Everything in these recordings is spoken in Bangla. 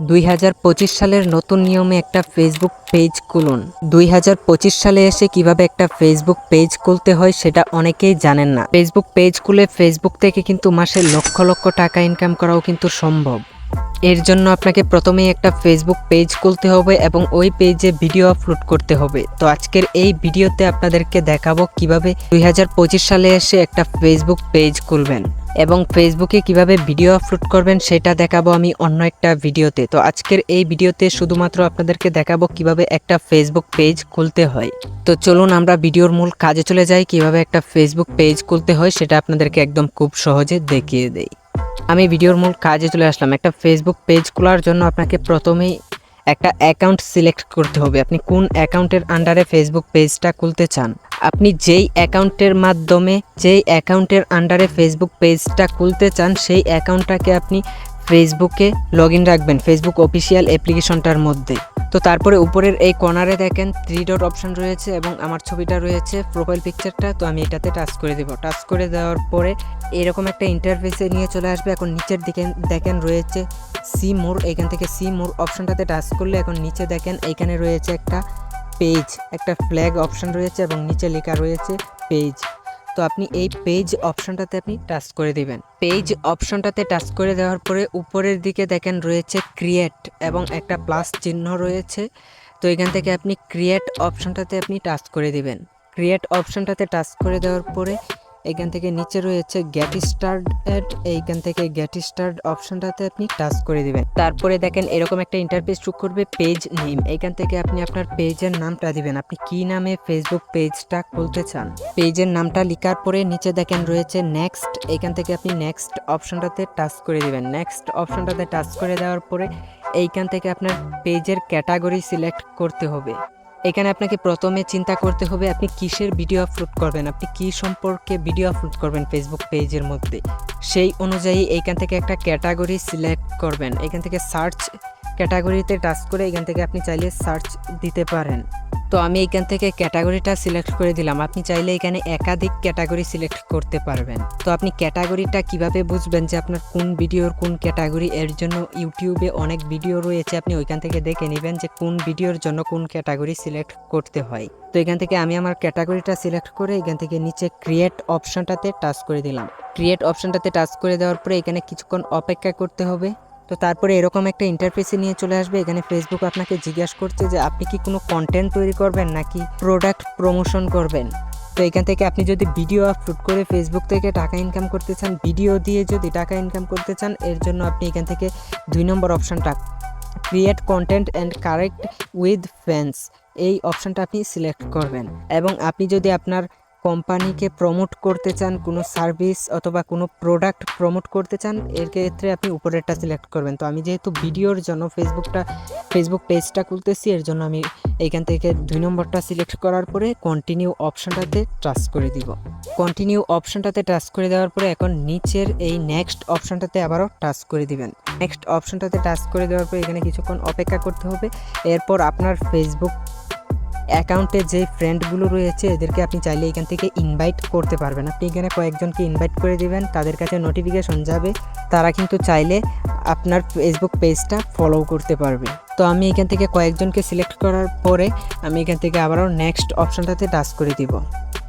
দুই হাজার পঁচিশ সালের নতুন নিয়মে একটা ফেসবুক পেজ খুলুন। দুই হাজার পঁচিশ সালে এসে কীভাবে একটা ফেসবুক পেজ খুলতে হয় সেটা অনেকেই জানেন না। ফেসবুক পেজ খুলে ফেসবুক থেকে কিন্তু মাসে লক্ষ লক্ষ টাকা ইনকাম করাও কিন্তু সম্ভব। এর জন্য আপনাকে প্রথমেই একটা ফেসবুক পেজ খুলতে হবে এবং ওই পেজে ভিডিও আপলোড করতে হবে। তো আজকের এই ভিডিওতে আপনাদেরকে দেখাবো কীভাবে দুই হাজার পঁচিশ সালে এসে একটা ফেসবুক পেজ খুলবেন। এবং ফেসবুকে কীভাবে ভিডিও আপলোড করবেন সেটা দেখাবো আমি অন্য একটা ভিডিওতে তো আজকের এই ভিডিওতে শুধুমাত্র আপনাদেরকে দেখাবো কীভাবে একটা ফেসবুক পেজ খুলতে হয়। তো চলুন আমরা ভিডিওর মূল কাজে চলে যাই, কীভাবে একটা ফেসবুক পেজ খুলতে হয় সেটা আপনাদেরকে একদম খুব সহজে দেখিয়ে দেই। আমি ভিডিওর মূল কাজে চলে আসলাম। একটা ফেসবুক পেজ খোলার জন্য আপনাকে প্রথমেই একটা অ্যাকাউন্ট সিলেক্ট করতে হবে। আপনি কোন অ্যাকাউন্টের আন্ডারে ফেসবুক পেজটা খুলতে চান? আপনি যেই অ্যাকাউন্টের মাধ্যমে, যেই অ্যাকাউন্টের আন্ডারে ফেসবুক পেজটা খুলতে চান, সেই অ্যাকাউন্টটাকে আপনি ফেসবুকে লগ ইন রাখবেন ফেসবুক অফিসিয়াল অ্যাপ্লিকেশনটার মধ্যে। তো তারপরে উপরের এই কর্নারে দেখেন থ্রি ডট অপশন রয়েছে এবং আমার ছবিটা রয়েছে প্রোফাইল পিকচারটা তো আমি এটাতে টাচ করে দেবো। টাচ করে দেওয়ার পরে এরকম একটা ইন্টারফেসে নিয়ে চলে আসবে। এখন নিচের দিকে দেখেন রয়েছে সি মোর এখান থেকে সি মোর অপশনটাতে টাচ করলে এখন নিচে দেখেন এখানে রয়েছে একটা পেজ একটা ফ্ল্যাগ অপশন রয়েছে এবং নিচে লেখা রয়েছে পেজ তো আপনি এই পেজ অপশনটাতে আপনি টাচ করে দিবেন। পেজ অপশনটাতে টাচ করে দেওয়ার পরে উপরের দিকে দেখেন রয়েছে ক্রিয়েট এবং একটা প্লাস চিহ্ন রয়েছে। তো এখান থেকে আপনি ক্রিয়েট অপশনটাতে আপনি টাচ করে দিবেন। ক্রিয়েট অপশনটাতে টাচ করে দেওয়ার পরে এখান থেকে নিচে রয়েছে গেট স্টার্ট এইখান থেকে গেট স্টার্ট অপশনটাতে আপনি টাচ করে দিবেন। তারপরে দেখেন এরকম একটা ইন্টারফেস শুরু করবে পেজ নেম এইখান থেকে আপনি আপনার পেজের নামটা দিবেন। আপনি কি নামে ফেসবুক পেজটা খুলতে চান? পেজের নামটা লেখার পরে নিচে দেখেন রয়েছে নেক্সট এইখান থেকে আপনি নেক্সট অপশনটাতে টাচ করে দিবেন। নেক্সট অপশনটাতে টাচ করে দেওয়ার পরে এইখান থেকে আপনার পেজের ক্যাটাগরি সিলেক্ট করতে হবে। এখানে আপনাকে প্রথমে চিন্তা করতে হবে আপনি কিসের ভিডিও আপলোড করবেন? আপনি কি সম্পর্কে ভিডিও আপলোড করবেন ফেসবুক পেজের মধ্যে? সেই অনুযায়ী এইখান থেকে একটা ক্যাটাগরি সিলেক্ট করবেন। এখান থেকে সার্চ ক্যাটাগরিতে টাচ করে এখান থেকে আপনি চাইলে সার্চ দিতে পারেন। তো আমি এখান থেকে ক্যাটাগরিটা সিলেক্ট করে দিলাম। আপনি চাইলে এখানে একাধিক ক্যাটাগরি সিলেক্ট করতে পারবেন। তো আপনি ক্যাটাগরিটা কীভাবে বুঝবেন যে আপনার কোন ভিডিওর কোন ক্যাটাগরি? এর জন্য ইউটিউবে অনেক ভিডিও রয়েছে। আপনি ওইখান থেকে দেখে নেবেন যে কোন ভিডিওর জন্য কোন ক্যাটাগরি সিলেক্ট করতে হয়। তো এখান থেকে আমি আমার ক্যাটাগরিটা সিলেক্ট করে এখান থেকে নিচে ক্রিয়েট অপশনটাতে টাচ করে দিলাম। ক্রিয়েট অপশনটাতে টাচ করে দেওয়ার পরে এখানে কিছুক্ষণ অপেক্ষা করতে হবে। তো তারপরে এরকম একটা ইন্টারফেসে নিয়ে চলে আসবে, এখানে ফেসবুক আপনাকে জিজ্ঞাসা করছে যে আপনি কি কোনো কন্টেন্ট তৈরি করবেন নাকি প্রোডাক্ট প্রমোশন করবেন? তো এখান থেকে আপনি যদি ভিডিও আপলোড করে ফেসবুক থেকে টাকা ইনকাম করতে চান ভিডিও দিয়ে যদি টাকা ইনকাম করতে চান, এর জন্য আপনি এখান থেকে দুই নম্বর অপশানটা create content and connect with fans এই অপশানটা আপনি সিলেক্ট করবেন। এবং আপনি যদি আপনার কোম্পানিকে প্রমোট করতে চান, কোনো সার্ভিস অথবা কোনো প্রোডাক্ট প্রমোট করতে চান, এর ক্ষেত্রে আপনি উপরেরটা সিলেক্ট করবেন। তো আমি যেহেতু ভিডিওর জন্য ফেসবুকটা ফেসবুক পেজটা খুলতেছি, এর জন্য আমি এইখান থেকে দুই নম্বরটা সিলেক্ট করার পরে কন্টিনিউ অপশানটাতে টাচ করে দিব। কন্টিনিউ অপশানটাতে টাচ করে দেওয়ার পরে এখন নিচের এই নেক্সট অপশানটাতে আবারও টাচ করে দিবেন। নেক্সট অপশানটাতে টাচ করে দেওয়ার পরে এখানে কিছুক্ষণ অপেক্ষা করতে হবে। এরপর আপনার ফেসবুক অ্যাকাউন্টে যে ফ্রেন্ডগুলো রয়েছে, এদেরকে আপনি চাইলে এখান থেকে ইনভাইট করতে পারবেন। আপনি এখানে কয়েকজনকে ইনভাইট করে দেবেন, তাদের কাছে নোটিফিকেশন যাবে। তারা কিন্তু চাইলে আপনার ফেসবুক পেজটা ফলো করতে পারবে। তো আমি এখান থেকে কয়েকজনকে সিলেক্ট করার পরে আমি এখান থেকে আবারও নেক্সট অপশনটাতে টাচ করে দিব।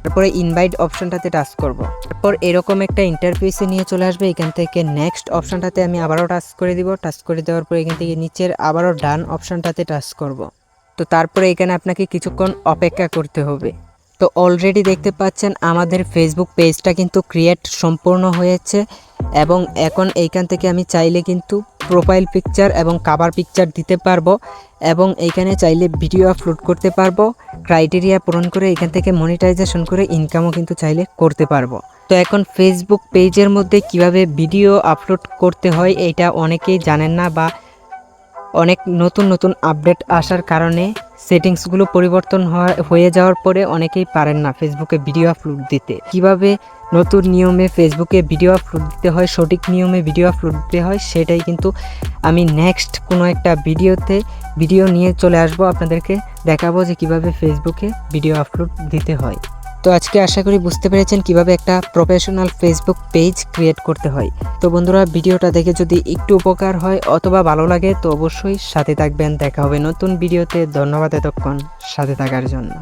তারপরে ইনভাইট অপশনটাতে টাচ করব। তারপর এরকম একটা ইন্টারফেসে নিয়ে চলে আসবে। এখান থেকে নেক্সট অপশনটাতে আমি আবারও টাচ করে দিব। টাচ করে দেওয়ার পর এখান থেকে নিচের আবারও ডান অপশনটাতে টাচ করব। তো তারপরে এখানে আপনাকে কিছুক্ষণ অপেক্ষা করতে হবে। তো অলরেডি দেখতে পাচ্ছেন আমাদের ফেসবুক পেজটা কিন্তু ক্রিয়েট সম্পূর্ণ হয়েছে এবং এখন এইখান থেকে আমি চাইলে কিন্তু প্রোফাইল পিকচার এবং কাভার পিকচার দিতে পারব এবং এইখানে চাইলে ভিডিও আপলোড করতে পারব ক্রাইটেরিয়া পূরণ করে এখান থেকে মনিটাইজেশন করে ইনকামও কিন্তু চাইলে করতে পারব। তো এখন ফেসবুক পেজের মধ্যে কীভাবে ভিডিও আপলোড করতে হয়, এটা অনেকেই জানেন না বা অনেক নতুন নতুন আপডেট আসার কারণে সেটিংসগুলো পরিবর্তন হয়ে যাওয়ার পরে অনেকেই পারেন না ফেসবুকে ভিডিও আপলোড দিতে। কীভাবে নতুন নিয়মে ফেসবুকে ভিডিও আপলোড দিতে হয়, সঠিক নিয়মে ভিডিও আপলোড দিতে হয়, সেটাই কিন্তু আমি নেক্সট কোনো একটা ভিডিওতে, ভিডিও নিয়ে চলে আসব, আপনাদেরকে দেখাবো যে কীভাবে ফেসবুকে ভিডিও আপলোড দিতে হয়। তো আজকে আশা করি বুঝতে পেরেছেন কীভাবে একটা প্রফেশনাল ফেসবুক পেজ ক্রিয়েট করতে হয়। তো বন্ধুরা, ভিডিওটা দেখে যদি একটু উপকার হয় অথবা ভালো লাগে, তো অবশ্যই সাথে থাকবেন। দেখা হবে নতুন ভিডিওতে। ধন্যবাদ এতক্ষণ সাথে থাকার জন্য।